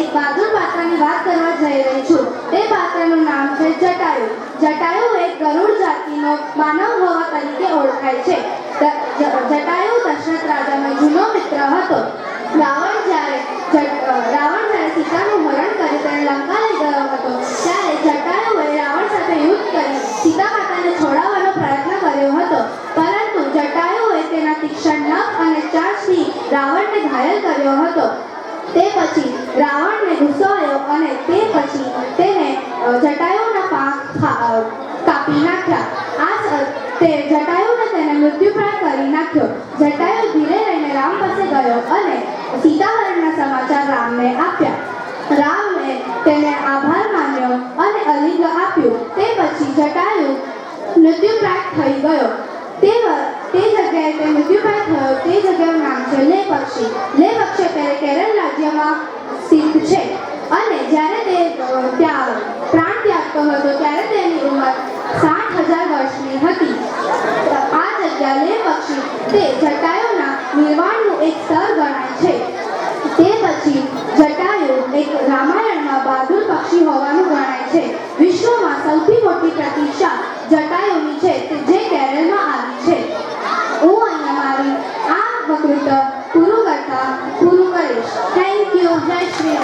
એક બહાદુર પાત્રની વાત કરવા જઈ રહી છું. તે પાત્રનું નામ છે જટાયુ. જટાયુ એક ગરુડ જાતિનો માનવ હોવા તરીકે ઓળખાય છે. જટાયુ દશરથ રાજાનો જૂનો મિત્ર હતો. રાવણ જ્યારે રાવણ જ્યારે સીતાનું હરણ કરી તેને લંકા લઈ ગયો હતો. ત્યારે જટાયુએ રાવણ સાથે યુદ્ધ કરી સીતા માતાને છોડાવવાનો પ્રયત્ન કર્યો હતો. પરંતુ જટાયુએ તેના તીક્ષ્ણ નખ અને ચાંચથી રાવણને ઘાયલ કર્યો હતો. તે પછી રાવણને ગુસ્સો આવ્યો અને તે પછી તેને જટાયુના પાંખ કાપી નાખ્યા. આ તે જટાયુને તેને મૃત્યુપ્રાય કરી નાખ્યો. જટાયુ ધીરે રહીને રામ પાસે ગયો અને સીતાહરણના સમાચાર રામને આપ્યા. રામે તેને આભાર માન્યો અને અલિંગ આપ્યું. તે પછી જટાયુ મૃત્યુપ્રાપ્ત થઈ ગયો. તે એટલે મૃત્યુભાઈ થયો તે જગ્યાનું નામ છે લે પક્ષી. લે પક્ષી અત્યારે કેરળ રાજ્યમાં સ્થિત છે. અને જ્યારે તે ત્યાં પ્રાણ ત્યાગતો હતો, ત્યારે તેની ઉંમર સાઠ હજાર વર્ષની હતી. આ જગ્યા લે પક્ષી તે જટાયુના નિર્વાણનું એક સ્થળ ગણાય છે. તે પછી જટાયુ એક રામાયણમાં બહાદુર પક્ષી હોવાનું ગણાય છે. વિશ્વમાં સૌથી મોટી પ્રતિષ્ઠા જટાયુની છે. Alacağız şuraya.